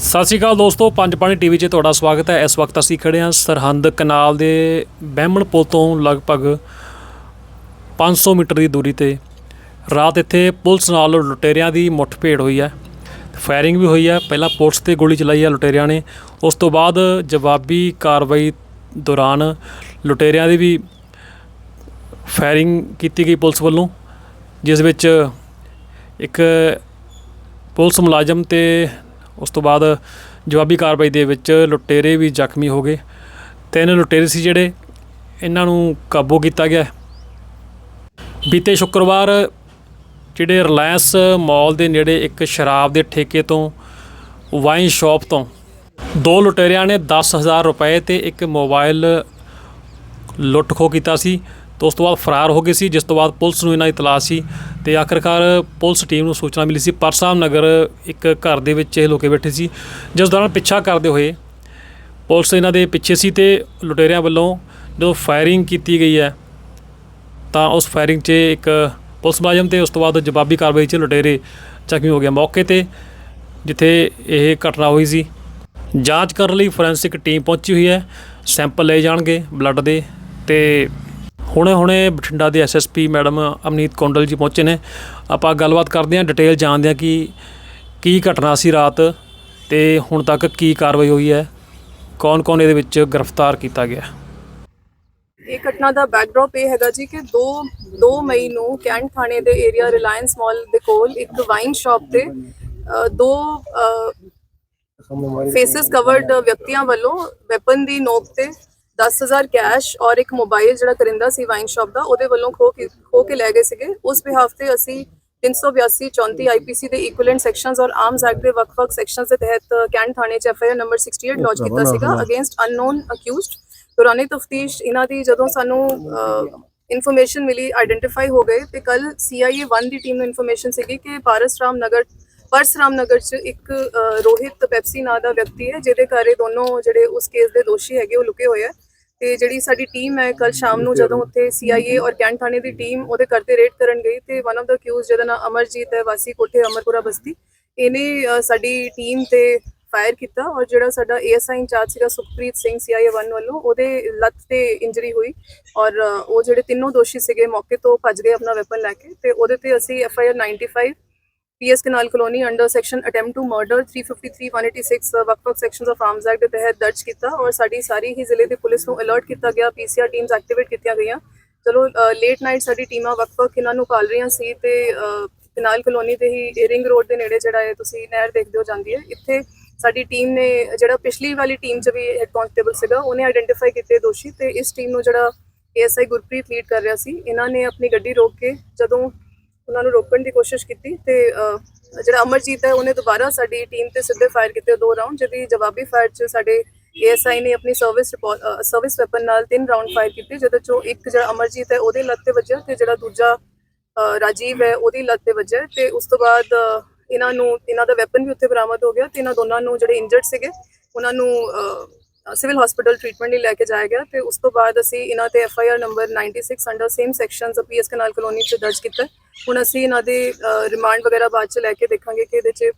ਸਤਿ ਸ਼੍ਰੀ ਅਕਾਲ ਦੋਸਤੋ, ਪੰਜ ਪਾਣੀ ਟੀਵੀ 'ਚ ਤੁਹਾਡਾ ਸਵਾਗਤ ਹੈ। ਇਸ ਵਕਤ ਅਸੀਂ ਖੜੇ ਹਾਂ ਸਰਹੰਦ ਕਨਾਲ ਦੇ ਬਹਿਮਣ ਪੁਲ ਤੋਂ ਲਗਭਗ 500 ਮੀਟਰ ਦੀ ਦੂਰੀ ਤੇ। ਰਾਤ ਇੱਥੇ ਪੁਲਿਸ ਨਾਲ ਲੁਟੇਰਿਆਂ ਦੀ ਮੁੱਠਭੇੜ ਹੋਈ ਹੈ। ਫਾਇਰਿੰਗ ਵੀ ਹੋਈ ਹੈ। ਪਹਿਲਾਂ ਪੁਲਿਸ ਤੇ ਗੋਲੀ ਚਲਾਈ ਹੈ ਲੁਟੇਰਿਆਂ ਨੇ। ਉਸ ਤੋਂ ਬਾਅਦ ਜਵਾਬੀ ਕਾਰਵਾਈ ਦੌਰਾਨ ਲੁਟੇਰਿਆਂ ਦੀ ਵੀ ਫਾਇਰਿੰਗ ਕੀਤੀ ਗਈ ਪੁਲਿਸ ਵੱਲੋਂ, ਜਿਸ ਵਿੱਚ ਇੱਕ ਪੁਲਿਸ ਮੁਲਾਜ਼ਮ ਤੇ ਉਸ ਤੋਂ ਬਾਅਦ ਜਵਾਬੀ ਕਾਰਵਾਈ ਦੇ ਵਿੱਚ ਲੁਟੇਰੇ ਵੀ ਜ਼ਖਮੀ ਹੋ ਗਏ। ਤਿੰਨ ਲੁਟੇਰੇ ਸੀ ਜਿਹੜੇ ਇਹਨਾਂ ਨੂੰ ਕਾਬੂ ਕੀਤਾ ਗਿਆ। ਬੀਤੇ ਸ਼ੁੱਕਰਵਾਰ ਜਿਹੜੇ ਰਿਲਾਇੰਸ ਮਾਲ ਦੇ ਨੇੜੇ ਇੱਕ ਸ਼ਰਾਬ ਦੇ ਠੇਕੇ ਤੋਂ ਵਾਈਨ ਸ਼ਾਪ ਤੋਂ ਦੋ ਲੁਟੇਰਿਆਂ ਨੇ 10000 ਰੁਪਏ ਤੇ ਇੱਕ ਮੋਬਾਈਲ ਲੁੱਟ ਖੋਹ ਕੀਤਾ ਸੀ ਤੇ ਉਸ ਤੋਂ ਬਾਅਦ ਫਰਾਰ ਹੋ ਗਏ ਸੀ, ਜਿਸ ਤੋਂ ਬਾਅਦ ਪੁਲਿਸ ਨੂੰ ਇਹਨਾਂ ਦੀ ਤਲਾਸ਼ ਸੀ ਤੇ ਆਖਰਕਾਰ ਪੁਲਿਸ ਟੀਮ ਨੂੰ ਸੂਚਨਾ ਮਿਲੀ ਸੀ, ਪਰਸਾਮ ਨਗਰ ਇੱਕ ਘਰ ਦੇ ਵਿੱਚ ਇਹ ਲੋਕੇ ਬੈਠੇ ਸੀ, ਜਿਸ ਦੌਰਾਨ ਪਿੱਛਾ ਕਰਦੇ ਹੋਏ ਪੁਲਿਸ ਇਹਨਾਂ ਦੇ ਪਿੱਛੇ ਸੀ ਤੇ ਲੁਟੇਰਿਆਂ ਵੱਲੋਂ ਜਦੋਂ ਫਾਇਰਿੰਗ ਕੀਤੀ ਗਈ ਹੈ, ਤਾਂ ਉਸ ਫਾਇਰਿੰਗ 'ਚ ਇੱਕ ਪੁਲਿਸ ਮੁਲਾਜ਼ਮ ਤੇ ਉਸ ਤੋਂ ਬਾਅਦ ਜਵਾਬੀ ਕਾਰਵਾਈ 'ਚ ਲੁਟੇਰੇ ਜ਼ਖਮੀ ਹੋ ਗਏ ਮੌਕੇ ਤੇ, ਜਿੱਥੇ ਇਹ ਘਟਨਾ ਹੋਈ ਸੀ। ਜਾਂਚ ਕਰਨ ਲਈ ਫੋਰੈਂਸਿਕ ਟੀਮ ਪਹੁੰਚੀ ਹੋਈ ਹੈ, ਸੈਂਪਲ ਲਏ ਜਾਣਗੇ, ਬਲੱਡ ਦੇ ਤੇ ਹੁਣੇ ਹੁਣੇ ਬਠਿੰਡਾ ਦੇ ਐਸਐਸਪੀ ਮੈਡਮ ਅਮਨੀਤ ਕੌਂਡਲ ਜੀ ਪਹੁੰਚੇ ਨੇ। ਆਪਾਂ ਗੱਲਬਾਤ ਕਰਦੇ ਹਾਂ, ਡਿਟੇਲ ਜਾਣਦੇ ਹਾਂ ਕਿ ਕੀ ਘਟਨਾ ਸੀ ਰਾਤ ਤੇ ਹੁਣ ਤੱਕ ਕੀ ਕਾਰਵਾਈ ਹੋਈ ਹੈ। ਕੌਣ ਕੌਣ ਇਹਦੇ ਵਿੱਚ ਗ੍ਰਿਫਤਾਰ ਕੀਤਾ ਗਿਆ? ਇਹ ਘਟਨਾ ਦਾ ਬੈਕਡ੍ਰੌਪ ਇਹ ਹੈਗਾ ਜੀ ਕਿ 2 2 ਮਈ ਨੂੰ ਕੈਂਟ ਥਾਣੇ ਦੇ ਏਰੀਆ ਰਿਲਾਇੰਸ ਮਾਲ ਦੇ ਕੋਲ ਇੱਕ ਵਾਈਨ ਸ਼ਾਪ ਤੇ ਦੋ ਫੇਸਸ ਕਵਰਡ ਵਿਅਕਤੀਆਂ ਵੱਲੋਂ ਵੈਪਨ ਦੀ ਨੋਕ ਤੇ 10000 ਕੈਸ਼ ਔਰ ਇੱਕ ਮੋਬਾਈਲ ਜਿਹੜਾ ਕਰਿੰਦਾ ਸੀ ਵਾਈਨ ਸ਼ਾਪ ਦਾ ਉਹਦੇ ਵੱਲੋਂ ਖੋ ਕੇ ਖੋ ਕੇ ਲੈ ਗਏ ਸੀਗੇ। ਉਸ ਬਿਹਾਫ ਤੇ ਅਸੀਂ 382 34 ਆਈਪੀਸੀ ਦੇ ਇਕੁਇਵਲੈਂਟ ਸੈਕਸ਼ਨਸ ਔਰ ਆਰਮਸ ਐਕਟ ਦੇ ਵੱਖ-ਵੱਖ ਸੈਕਸ਼ਨਸ ਦੇ ਤਹਿਤ ਕੈਂਟ ਥਾਣੇ 'ਚ ਐਫਆਈਆਰ ਨੰਬਰ 68 ਲੌਂਚ ਕੀਤਾ ਸੀਗਾ ਅਗੇਂਸਟ ਅਨਨੋਨ ਅਕਿਊਜ਼ਡ ਦੌਰਾਨੇ ਤਫਤੀਸ਼ ਇਹਨਾਂ ਦੀ ਜਦੋਂ ਸਾਨੂੰ ਇਨਫੋਰਮੇਸ਼ਨ ਮਿਲੀ ਆਇਡੈਂਟੀਫਾਈ ਹੋ ਗਏ ਤੇ ਕੱਲ ਸੀਆਈਏ 1 ਦੀ ਟੀਮ ਨੂੰ ਇਨਫੋਰਮੇਸ਼ਨ ਸੀਗੀ ਕਿ ਪਾਰਸਰਾਮ ਨਗਰ ਪਰਸਰਾਮ ਨਗਰ ਚ ਇੱਕ ਰੋਹਿਤ ਪੈਪਸੀ ਨਾਂ ਦਾ ਵਿਅਕਤੀ ਹੈ ਜਿਹਦੇ ਘਰ ਦੋਨੋਂ ਜਿਹੜੇ ਉਸ ਕੇਸ ਦੇ ਦੋਸ਼ੀ ਹੈਗੇ ਉਹ ਲੁਕੇ ਹੋਏ ਆ। ਤੇ ਜਿਹੜੀ ਸਾਡੀ ਟੀਮ ਹੈ ਕੱਲ ਸ਼ਾਮ ਨੂੰ ਜਦੋਂ ਉੱਥੇ ਸੀਆਈਏ ਔਰ ਕੈਂਟ ਥਾਣੇ ਦੀ ਟੀਮ ਉਹਦੇ ਘਰ ਤੇ ਰੇਡ ਕਰਨ ਗਈ ਤੇ ਵਨ ਆਫ ਦਾ ਅਕਿਊਜ਼ ਜਿਹਦਾ ਨਾਮ ਅਮਰਜੀਤ ਹੈ ਵਾਸੀ ਕੋਠੇ ਅਮਰਪੁਰਾ ਬਸਤੀ ਇਹਨੇ ਸਾਡੀ ਟੀਮ ਤੇ ਫਾਇਰ ਕੀਤਾ ਔਰ ਜਿਹੜਾ ਸਾਡਾ ਏਐਸਆਈ ਇੰਚਾਰਜ ਸੀਗਾ ਸੁਖਪ੍ਰੀਤ ਸਿੰਘ ਸੀਆਈਏ 1 ਵੱਲੋਂ ਉਹਦੇ ਲੱਤ ਤੇ ਇੰਜਰੀ ਹੋਈ ਔਰ ਉਹ ਜਿਹੜੇ ਤਿੰਨੋਂ ਦੋਸ਼ੀ ਸੀਗੇ ਮੌਕੇ ਤੋਂ ਭੱਜ ਗਏ ਆਪਣਾ ਵੈਪਨ ਲੈ ਕੇ ਤੇ ਉਹਦੇ ਤੇ ਅਸੀਂ FIR 95 PS Kanal colony under section attempt to murder 353 186 ਵੱਖ-ਵੱਖ ਸੈਕਸ਼ਨਸ ਆਫ ਆਰਮਸ ਐਕਟ ਦੇ ਤਹਿਤ ਦਰਜ ਕੀਤਾ ਔਰ ਸਾਡੀ ਸਾਰੀ ਹੀ ਜ਼ਿਲ੍ਹੇ ਦੀ ਪੁਲਿਸ ਨੂੰ ਅਲਰਟ ਕੀਤਾ ਗਿਆ ਪੀਸੀਆਰ ਟੀਮਸ ਐਕਟੀਵੇਟ ਕੀਤੀਆਂ ਗਈਆਂ। ਚਲੋ ਲੇਟ ਨਾਈਟ ਸਾਡੀ ਟੀਮਾਂ ਵੱਖ-ਵੱਖ ਇਹਨਾਂ ਨੂੰ ਕਾਲ ਰਹੀਆਂ ਸੀ ਤੇ ਅ, ਕਨਾਲ ਕਲੋਨੀ ਦੇ ਹੀ ਰਿੰਗ ਰੋਡ ਦੇ ਨੇੜੇ ਜਿਹੜਾ ਹੈ ਤੁਸੀਂ ਨਹਿਰ ਦੇਖਦੇ ਹੋ ਜਾਂਦੀ ਹੈ। ਇੱਥੇ ਸਾਡੀ ਟੀਮ ਨੇ ਜਿਹੜਾ ਪਿਛਲੀ ਵਾਲੀ ਟੀਮ 'ਚ ਵੀ ਹੈਡ ਕਾਂਸਟੇਬਲ ਸੀਗਾ ਉਹਨੇ ਆਇਡੈਂਟੀਫਾਈ ਕੀਤੇ ਦੋਸ਼ੀ ਤੇ ਇਸ ਟੀਮ ਨੂੰ ਜਿਹੜਾ ਏਐਸਆਈ ਗੁਰਪ੍ਰੀਤ ਲੀਡ ਕਰ ਰਿਹਾ ਸੀ ਇਹਨਾਂ ਨੇ ਆਪਣੀ ਗੱਡੀ ਰੋਕ ਕੇ ਜਦੋਂ ਉਹਨਾਂ ਨੂੰ ਰੋਕਣ ਦੀ ਕੋਸ਼ਿਸ਼ ਕੀਤੀ ਤੇ ਜਿਹੜਾ ਅਮਰਜੀਤ ਹੈ, ਉਹਨੇ ਦੁਬਾਰਾ ਸਾਡੀ ਟੀਮ ਤੇ ਸਿੱਧੇ ਫਾਇਰ ਕੀਤੇ ਦੋ ਰਾਉਂਡ ਜਿਹਦੀ ਜਵਾਬੀ ਫਾਇਰ 'ਚ ਸਾਡੇ ਏਐਸਆਈ ਨੇ ਆਪਣੀ ਸਰਵਿਸ ਸਰਵਿਸ ਵੈਪਨ ਨਾਲ ਤਿੰਨ ਰਾਉਂਡ ਫਾਇਰ ਕੀਤੇ, ਜਿਹਦੇ ਚੋਂ ਇੱਕ ਜਿਹੜਾ ਅਮਰਜੀਤ ਹੈ, ਉਹਦੇ ਲੱਤ ਤੇ ਵੱਜਿਆ ਤੇ ਜਿਹੜਾ ਦੂਜਾ ਰਾਜੀਵ ਹੈ, ਉਹਦੀ ਲੱਤ ਤੇ ਵੱਜਿਆ ਤੇ ਉਸ ਤੋਂ ਬਾਅਦ ਇਹਨਾਂ ਨੂੰ, ਇਹਨਾਂ ਦਾ ਵੈਪਨ ਵੀ ਉੱਥੇ ਬਰਾਮਦ ਹੋ ਗਿਆ ਤੇ ਇਹਨਾਂ ਦੋਨਾਂ ਨੂੰ ਜਿਹੜੇ ਇੰਜਰਡ ਸੀਗੇ, ਉਹਨਾਂ ਨੂੰ ਸਿਵਲ ਹਸਪੀਟਲ ਟ੍ਰੀਟਮੈਂਟ ਲਈ ਲੈ ਕੇ ਜਾਇਆ ਗਿਆ ਤੇ ਉਸ ਤੋਂ ਬਾਅਦ ਅਸੀਂ ਇਹਨਾਂ ਤੇ F I R number 96 under same sections PS Kanal colony ਚ ਦਰਜ ਕੀਤਾ। ਹੁਣ ਅਸੀਂ ਇਹਨਾਂ ਦੇ ਰਿਮਾਂਡ ਵਗੈਰਾ ਬਾਅਦ ਚ ਲੈ ਕੇ ਦੇਖਾਂਗੇ ਕਿ ਇਹਦੇ ਚ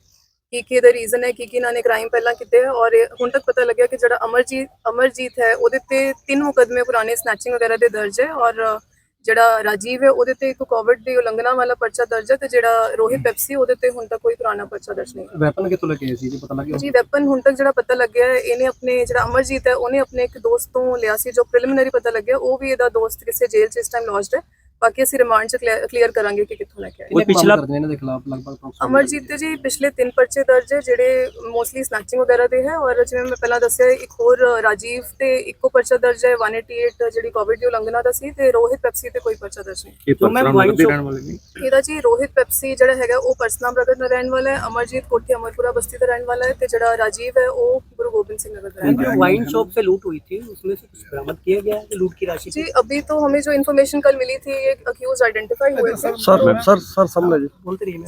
ਕੀ ਕੀ ਇਹਦਾ ਰੀਜ਼ਨ ਹੈ ਕੀ ਕੀ ਇਹਨਾਂ ਨੇ ਕ੍ਰਾਈਮ ਪਹਿਲਾਂ ਕੀਤੇ ਹੈ ਔਰ ਇਹ ਹੁਣ ਤੱਕ ਪਤਾ ਲੱਗਿਆ ਕਿ ਜਿਹੜਾ ਅਮਰਜੀਤ ਅਮਰਜੀਤ ਹੈ ਉਹਦੇ ਤੇ ਤਿੰਨ ਮੁਕਦਮੇ ਪੁਰਾਣੇ ਸਨੈਚਿੰਗ ਵਗੈਰਾ ਦੇ ਦਰਜ ਹੈ। ਔਰ ਜਿਹੜਾ ਰਾਜੀਵ ਹੈ ਉਹਦੇ ਤੇ ਇੱਕ ਕੋਵਿਡ ਦੀ ਉਲੰਘਣਾ ਵਾਲਾ ਪਰਚਾ ਦਰਜ ਹੈ ਤੇ ਜਿਹੜਾ ਰੋਹਿਤ ਪੈਪਸੀ ਉਹਦੇ ਤੇ ਹੁਣ ਤੱਕ ਕੋਈ ਪੁਰਾਣਾ ਪਰਚਾ ਦਰਜ ਨਹੀਂ। ਵੈਪਨ ਕਿੱਥੋਂ ਲੈ ਕੇ ਆਏ ਸੀ ਜੀ ਪਤਾ ਲੱਗਿਆ? ਜੀ ਵੈਪਨ ਹੁਣ ਤੱਕ ਜਿਹੜਾ ਪਤਾ ਲੱਗਿਆ ਹੈ ਇਹਨੇ ਆਪਣੇ ਜਿਹੜਾ ਅਮਰਜੀਤ ਹੈ ਉਹਨੇ ਆਪਣੇ ਇੱਕ ਦੋਸਤ ਤੋਂ ਲਿਆ ਸੀ ਜੋ ਪ੍ਰੀਲਿਮਿਨਰੀ ਪਤਾ ਲੱਗਿਆ ਉਹ ਵੀ ਇਹਦਾ ਦੋਸਤ ਕਿਸੇ ਜੇਲ੍ਹ 'ਚ ਇਸ ਟਾਈਮ ਲੌਜਡ ਹੈ। ਬਾਕੀ ਅਸੀਂ ਰਿਮਾਂਡ 'ਚ ਕਲੀਅਰ ਕਰਾਂਗੇ ਕਿ ਕਿੱਥੋਂ ਲੈ ਕੇ ਆਏ ਕੋਈ ਪਿਛਲਾ ਕਰਦੇ ਨੇ ਇਹਨਾਂ ਦੇ ਖਿਲਾਫ ਲਗਭਗ approximately? ਅਮਰਜੀਤ ਦੇ ਜੀ ਪਿਛਲੇ ਤਿੰਨ ਪਰਚੇ ਦਰਜ ਹੈ ਜਿਹੜੇ ਮੋਸਟਲੀ ਸਨੈਚਿੰਗ ਵਗੈਰਾ ਦੇ ਹੈ ਔਰ ਜਿਵੇਂ ਮੈਂ ਪਹਿਲਾਂ ਦੱਸਿਆ ਇੱਕ ਹੋਰ ਰਾਜੀਵ ਤੇ ਇੱਕੋ ਪਰਚਾ ਦਰਜ ਹੈ 188 ਜਿਹੜੀ ਕੋਵਿਡ ਦੀ ਉਲੰਘਣਾ ਦਾ ਸੀ ਤੇ ਰੋਹਿਤ ਪੈਪਸੀ ਤੇ ਕੋਈ ਪਰਚਾ ਦਰਜ ਨਹੀਂ ਇਹ ਪਰਸਰਾਮ ਨਗਰ ਦੇ ਰਹਿਣ ਵਾਲੇ ਨੇ ਇਹਦਾ ਜੀ ਰੋਹਿਤ ਪੈਪਸੀ ਜਿਹੜਾ ਹੈਗਾ ਉਹ ਪਰਸਨਾਮ ਨਗਰ ਦਾ ਰਹਿਣ ਵਾਲਾ ਹੈ ਅਮਰਜੀਤ ਕੋਠੀ ਅਮਰਪੁਰਾ ਬਸਤੀ ਦਾ ਰਹਿਣ ਵਾਲਾ ਹੈ ਤੇ ਜਿਹੜਾ ਰਾਜੀਵ है वो गुरु गोविंद सिंह नगर का रहने वाला जो वाइन शॉप से लूट हुई थी उसमें से कुछ बरामद किया गया है कि लूट की राशि है जी अभी तो हमें जो इन्फॉर्मेशन कल मिली थी ये ਜਿਹੜੇ ਅਕਿਊਜ਼ ਆਇਡੈਂਟੀਫਾਈ ਹੋਏ ਸੀ। ਸਰ ਮੈਂ ਸਰ ਸਰ ਸਮਝ ਜੀ।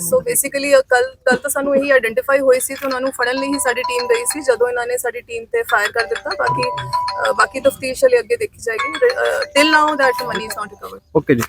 ਸੋ ਬੇਸਿਕਲੀ ਕੱਲ ਕੱਲ ਤਾਂ ਸਾਨੂੰ ਇਹੀ ਆਇਡੈਂਟੀਫਾਈ ਹੋਈ ਸੀ ਤੇ ਉਹਨਾਂ ਨੂੰ ਫੜਨ ਲਈ ਹੀ ਸਾਡੀ ਟੀਮ ਗਈ ਸੀ। ਜਦੋਂ ਇਹਨਾਂ ਨੇ ਸਾਡੀ ਟੀਮ ਤੇ ਫਾਇਰ ਕਰ ਦਿੱਤਾ ਬਾਕੀ ਅ, ਬਾਕੀ ਤਫਤੀਸ਼ ਹਲੇ ਅੱਗੇ ਦੇਖੀ ਜਾਏਗੀ। Till now that money is not recovered okay ਜੀ।